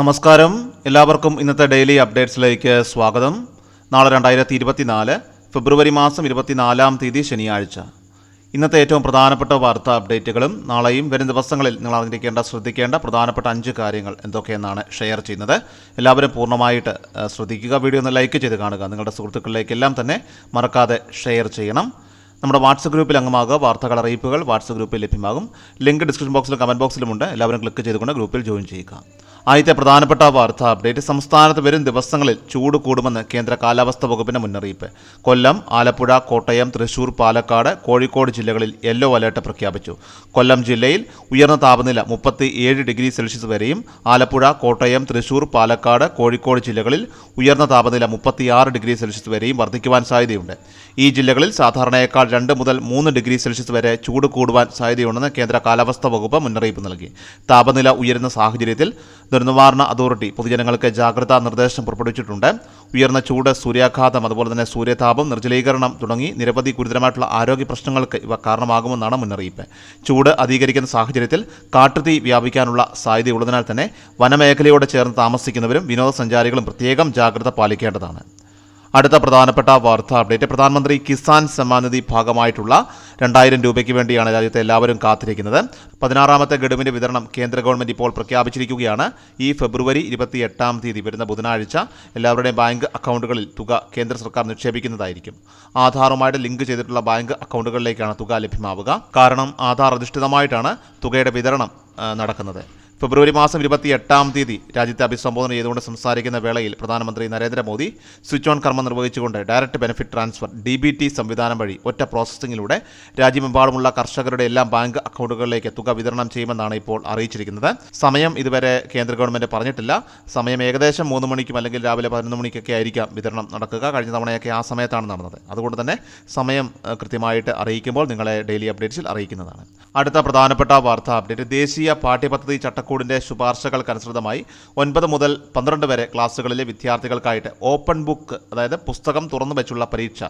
നമസ്കാരം. എല്ലാവർക്കും ഇന്നത്തെ ഡെയിലി അപ്ഡേറ്റ്സിലേക്ക് സ്വാഗതം. നാളെ രണ്ടായിരത്തി ഇരുപത്തിനാല് ഫെബ്രുവരി മാസം ഇരുപത്തിനാലാം തീയതി ശനിയാഴ്ച. ഇന്നത്തെ ഏറ്റവും പ്രധാനപ്പെട്ട വാർത്താ അപ്ഡേറ്റുകളും നാളെയും വരും ദിവസങ്ങളിൽ നിങ്ങൾ അറിഞ്ഞിരിക്കേണ്ട ശ്രദ്ധിക്കേണ്ട പ്രധാനപ്പെട്ട അഞ്ച് കാര്യങ്ങൾ എന്തൊക്കെയെന്നാണ് ഷെയർ ചെയ്യുന്നത്. എല്ലാവരും പൂർണമായിട്ട് ശ്രദ്ധിക്കുക. വീഡിയോ ഒന്ന് ലൈക്ക് ചെയ്ത് കാണുക. നിങ്ങളുടെ സുഹൃത്തുക്കളിലേക്കെല്ലാം തന്നെ മറക്കാതെ ഷെയർ ചെയ്യണം. നമ്മുടെ വാട്സപ്പ് ഗ്രൂപ്പിൽ അംഗമാകുക വാർത്തകൾ അറിയിപ്പുകൾ വാട്സപ്പ് ഗ്രൂപ്പിൽ ലഭ്യമാകും. ലിങ്ക് ഡിസ്ക്രിപ്ഷൻ ബോക്സിലും കമന്റ് ബോക്സിലുമുണ്ട്. എല്ലാവരും ക്ലിക്ക് ചെയ്തുകൊണ്ട് ഗ്രൂപ്പിൽ ജോയിൻ ചെയ്യുക. ആദ്യത്തെ പ്രധാനപ്പെട്ട വാർത്താ അപ്ഡേറ്റ്. സംസ്ഥാനത്ത് വരും ദിവസങ്ങളിൽ ചൂട് കൂടുമെന്ന് കേന്ദ്ര കാലാവസ്ഥാ വകുപ്പിന്റെ മുന്നറിയിപ്പ്. കൊല്ലം ആലപ്പുഴ കോട്ടയം തൃശൂർ പാലക്കാട് കോഴിക്കോട് ജില്ലകളിൽ യെല്ലോ അലേർട്ട് പ്രഖ്യാപിച്ചു. കൊല്ലം ജില്ലയിൽ ഉയർന്ന താപനില മുപ്പത്തി ഏഴ് ഡിഗ്രി സെൽഷ്യസ് വരെയും ആലപ്പുഴ കോട്ടയം തൃശൂർ പാലക്കാട് കോഴിക്കോട് ജില്ലകളിൽ ഉയർന്ന താപനില മുപ്പത്തിയാറ് ഡിഗ്രി സെൽഷ്യസ് വരെയും വർദ്ധിക്കുവാൻ സാധ്യതയുണ്ട്. ഈ ജില്ലകളിൽ സാധാരണയേക്കാൾ രണ്ട് മുതൽ മൂന്ന് ഡിഗ്രി സെൽഷ്യസ് വരെ ചൂട് കൂടുവാൻ സാധ്യതയുണ്ടെന്ന് കേന്ദ്ര കാലാവസ്ഥാ വകുപ്പ് മുന്നറിയിപ്പ് നൽകി. താപനില ഉയരുന്ന സാഹചര്യത്തിൽ ദുരന്തനിവാരണ അതോറിറ്റി പൊതുജനങ്ങൾക്ക് ജാഗ്രതാ നിർദ്ദേശം പുറപ്പെടുവിച്ചിട്ടുണ്ട്. ഉയർന്ന ചൂട് സൂര്യാഘാതം അതുപോലെ തന്നെ സൂര്യതാപം നിർജലീകരണം തുടങ്ങി നിരവധി ഗുരുതരമായിട്ടുള്ള ആരോഗ്യ പ്രശ്നങ്ങൾക്ക് ഇവ കാരണമാകുമെന്നാണ് മുന്നറിയിപ്പ്. ചൂട് അധികരിക്കുന്ന സാഹചര്യത്തിൽ കാട്ടുതീ വ്യാപിക്കാനുള്ള സാധ്യതയുള്ളതിനാൽ തന്നെ വനമേഖലയോട് ചേർന്ന് താമസിക്കുന്നവരും വിനോദസഞ്ചാരികളും പ്രത്യേകം ജാഗ്രത പാലിക്കേണ്ടതാണ്. അടുത്ത പ്രധാനപ്പെട്ട വാർത്താ അപ്ഡേറ്റ്. പ്രധാനമന്ത്രി കിസാൻ സമ്മാനിധി ഭാഗമായിട്ടുള്ള രണ്ടായിരം രൂപയ്ക്ക് വേണ്ടിയാണ് രാജ്യത്തെ എല്ലാവരും കാത്തിരിക്കുന്നത്. പതിനാറാമത്തെ ഗഡുവിന്റെ വിതരണം കേന്ദ്ര ഗവൺമെന്റ് ഇപ്പോൾ പ്രഖ്യാപിച്ചിരിക്കുകയാണ്. ഈ ഫെബ്രുവരി ഇരുപത്തി എട്ടാം തീയതി വരുന്ന ബുധനാഴ്ച എല്ലാവരുടെയും ബാങ്ക് അക്കൗണ്ടുകളിൽ തുക കേന്ദ്ര സർക്കാർ നിക്ഷേപിക്കുന്നതായിരിക്കും. ആധാറുമായിട്ട് ലിങ്ക് ചെയ്തിട്ടുള്ള ബാങ്ക് അക്കൗണ്ടുകളിലേക്കാണ് തുക ലഭ്യമാവുക. കാരണം ആധാർ അധിഷ്ഠിതമായിട്ടാണ് തുകയുടെ വിതരണം നടക്കുന്നത്. ഫെബ്രുവരി മാസം ഇരുപത്തി എട്ടാം തീയതി രാജ്യത്തെ അഭിസംബോധന ചെയ്തുകൊണ്ട് സംസാരിക്കുന്ന വേളയിൽ പ്രധാനമന്ത്രി നരേന്ദ്രമോദി സ്വിച്ച് ഓൺ കർമ്മം നിർവഹിച്ചുകൊണ്ട് direct benefit transfer D B T സംവിധാനം വഴി ഒറ്റ പ്രോസസ്സിംഗിലൂടെ രാജ്യമെമ്പാടുമുള്ള കർഷകരുടെ എല്ലാ ബാങ്ക് അക്കൗണ്ടുകളിലേക്ക് തുക വിതരണം ചെയ്യുമെന്നാണ് ഇപ്പോൾ അറിയിച്ചിരിക്കുന്നത്. സമയം ഇതുവരെ കേന്ദ്ര ഗവൺമെന്റ് പറഞ്ഞിട്ടില്ല. സമയം ഏകദേശം മൂന്ന് മണിക്കും അല്ലെങ്കിൽ രാവിലെ പതിനൊന്ന് മണിക്കൊക്കെ ആയിരിക്കാം വിതരണം നടക്കുക. കഴിഞ്ഞ തവണയൊക്കെ ആ സമയത്താണ് നടന്നത്. അതുകൊണ്ട് തന്നെ സമയം കൃത്യമായിട്ട് അറിയിക്കുമ്പോൾ നിങ്ങളെ ഡെയിലി അപ്ഡേറ്റ്സിൽ അറിയിക്കുന്നതാണ്. അടുത്ത പ്രധാനപ്പെട്ട വാർത്താ അപ്ഡേറ്റ്. ദേശീയ പാഠ്യപദ്ധതി ചട്ടക്കൂടിന്റെ ശുപാർശകൾക്കനുസൃതമായി ഒൻപത് മുതൽ പന്ത്രണ്ട് വരെ ക്ലാസ്സുകളിലെ വിദ്യാർത്ഥികൾക്കായിട്ട് ഓപ്പൺ ബുക്ക് അതായത് പുസ്തകം തുറന്നു വെച്ചുള്ള പരീക്ഷ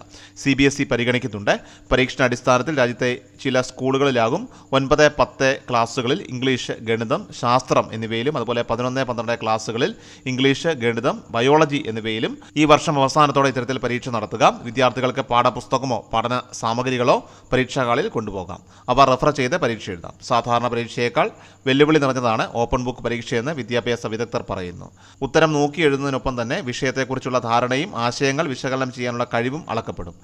സി ബി എസ് ഇ പരിഗണിക്കുന്നുണ്ട്. പരീക്ഷണാടിസ്ഥാനത്തിൽ രാജ്യത്തെ ചില സ്കൂളുകളിലാകും ഒൻപത് പത്ത് ക്ലാസ്സുകളിൽ ഇംഗ്ലീഷ് ഗണിതം ശാസ്ത്രം എന്നിവയിലും അതുപോലെ പതിനൊന്ന് പന്ത്രണ്ട് ക്ലാസ്സുകളിൽ ഇംഗ്ലീഷ് ഗണിതം ബയോളജി എന്നിവയിലും ഈ വർഷം അവസാനത്തോടെ ഇത്തരത്തിൽ പരീക്ഷ നടത്തുക. വിദ്യാർത്ഥികൾക്ക് പാഠപുസ്തകമോ പഠന സാമഗ്രികളോ പരീക്ഷാകാളിൽ കൊണ്ടുപോകാം. അവ റെഫർ ചെയ്ത് പരീക്ഷ എഴുതാം. സാധാരണ പരീക്ഷയേക്കാൾ വെല്ലുവിളി നിറഞ്ഞതാണ് ഓപ്പൺ ബുക്ക് പരീക്ഷയെന്ന് വിദ്യാഭ്യാസ വിദഗ്ധർ പറയുന്നു. ഉത്തരം നോക്കി എഴുതുന്നതിനൊപ്പം തന്നെ വിഷയത്തെക്കുറിച്ചുള്ള ധാരണയും ആശയങ്ങൾ വിശകലനം ചെയ്യാനുള്ള കഴിവും അളക്കപ്പെടും.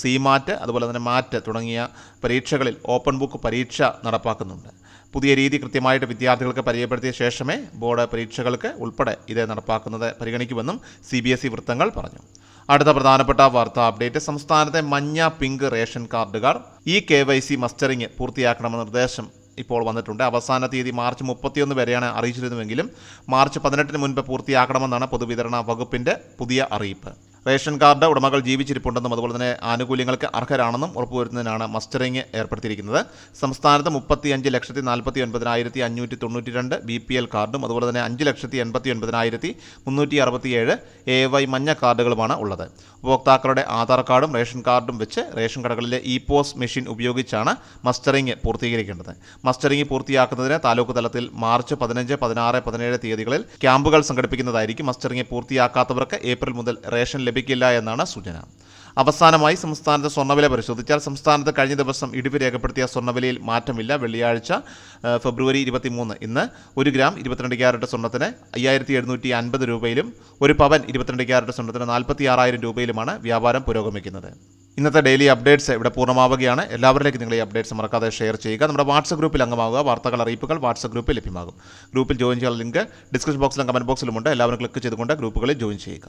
സി മാറ്റ് അതുപോലെ തന്നെ മാറ്റ് തുടങ്ങിയ പരീക്ഷകളിൽ ഓപ്പൺ ബുക്ക് പരീക്ഷ നടപ്പാക്കുന്നുണ്ട്. പുതിയ രീതി കൃത്യമായിട്ട് വിദ്യാർത്ഥികൾക്ക് പരിചയപ്പെടുത്തിയ ശേഷമേ ബോർഡ് പരീക്ഷകൾക്ക് ഉൾപ്പെടെ ഇത് നടപ്പാക്കുന്നത് പരിഗണിക്കുമെന്നും സി ബി എസ് ഇ വൃത്തങ്ങൾ പറഞ്ഞു. അടുത്ത പ്രധാനപ്പെട്ട വാർത്താ അപ്ഡേറ്റ് സംസ്ഥാനത്തെ മഞ്ഞ pink ration കാർഡുകാർ E K Y C mustering പൂർത്തിയാക്കണമെന്ന നിർദ്ദേശം ഇപ്പോൾ വന്നിട്ടുണ്ട്. അവസാന തീയതി മാർച്ച് മുപ്പത്തിയൊന്ന് വരെയാണ് അറിയിച്ചിരുന്നുവെങ്കിലും മാർച്ച് പതിനെട്ടിന് മുൻപ് പൂർത്തിയാക്കണമെന്നാണ് പൊതുവിതരണ വകുപ്പിന്റെ പുതിയ അറിയിപ്പ്. റേഷൻ കാർഡ് ഉടമകൾ ജീവിച്ചിരിപ്പുണ്ടെന്നും അതുപോലെ തന്നെ ആനുകൂല്യങ്ങൾക്ക് അർഹരാണെന്നും ഉറപ്പുവരുത്തുന്നതിനാണ് മസ്റ്ററിംഗ് ഏർപ്പെടുത്തിയിരിക്കുന്നത്. സംസ്ഥാനത്ത് മുപ്പത്തി ലക്ഷത്തി നാൽപ്പത്തി ഒൻപതിനായിരത്തി അഞ്ഞൂറ്റി തൊണ്ണൂറ്റി രണ്ട് ബി പി എൽ കാർഡും അതുപോലെ തന്നെ അഞ്ച് ലക്ഷത്തി എൺപത്തി ഒൻപതിനായിരത്തി മുന്നൂറ്റി അറുപത്തിയേഴ് എ വൈ മഞ്ഞ കാർഡുകളുമാണ് ഉള്ളത്. ഉപഭോക്താക്കളുടെ ആധാർ കാർഡും റേഷൻ കാർഡും വെച്ച് റേഷൻ കടകളിലെ ഇ പോസ് മെഷീൻ ഉപയോഗിച്ചാണ് മസ്റ്ററിംഗ് പൂർത്തീകരിക്കേണ്ടത്. മസ്റ്ററിംഗ് പൂർത്തിയാക്കുന്നതിന് താലൂക്ക് തലത്തിൽ മാർച്ച് പതിനഞ്ച് പതിനാറ് പതിനേഴ് തീയതികളിൽ ക്യാമ്പുകൾ സംഘടിപ്പിക്കുന്നതായിരിക്കും മസ്റ്ററിംഗ് പൂർത്തിയാക്കാത്തവർക്ക് ഏപ്രിൽ മുതൽ റേഷൻ ലഭിക്കില്ല എന്നാണ് സൂചന. അവസാനമായി സംസ്ഥാനത്ത് സ്വർണവില പരിശോധിച്ചാൽ സംസ്ഥാനത്ത് കഴിഞ്ഞ ദിവസം ഇടിവ് രേഖപ്പെടുത്തിയ സ്വർണവിലയിൽ മാറ്റമില്ല. വെള്ളിയാഴ്ച ഫെബ്രുവരി ഇരുപത്തിമൂന്ന് ഇന്ന് ഒരു ഗ്രാം ഇരുപത്തിരണ്ട് ക്യാരറ്റ് സ്വർണത്തിന് അയ്യായിരത്തി എഴുന്നൂറ്റി അൻപത് രൂപയിലും ഒരു പവൻ ഇരുപത്തിരണ്ട് ക്യാരറ്റ് സ്വർണത്തിന് നാൽപ്പത്തി ആറായിരം രൂപയിലുമാണ് വ്യാപാരം പുരോഗമിക്കുന്നത്. ഇന്നത്തെ ഡെയിലി അപ്ഡേറ്റ്സ് ഇവിടെ പൂർണമാവുകയാണ്. എല്ലാവരിലേക്കും നിങ്ങൾ ഈ അപ്ഡേറ്റ്സ് മറക്കാതെ ഷെയർ ചെയ്യുക. നമ്മുടെ വാട്സപ്പ് ഗ്രൂപ്പിൽ അംഗമാവുക വാർത്തകൾ അറിയിപ്പുകൾ വാട്സപ്പ് ഗ്രൂപ്പിൽ ലഭ്യമാകും. ഗ്രൂപ്പിൽ ജോയിൻ ചെയ്യാൻ ലിങ്ക് ഡിസ്ക്രിപ്ഷൻ ബോക്സിലും കമന്റ് ബോക്സിലുമുണ്ട്. എല്ലാവരും ക്ലിക്ക് ചെയ്തുകൊണ്ട് ഗ്രൂപ്പുകളിൽ ജോയിൻ ചെയ്യുക.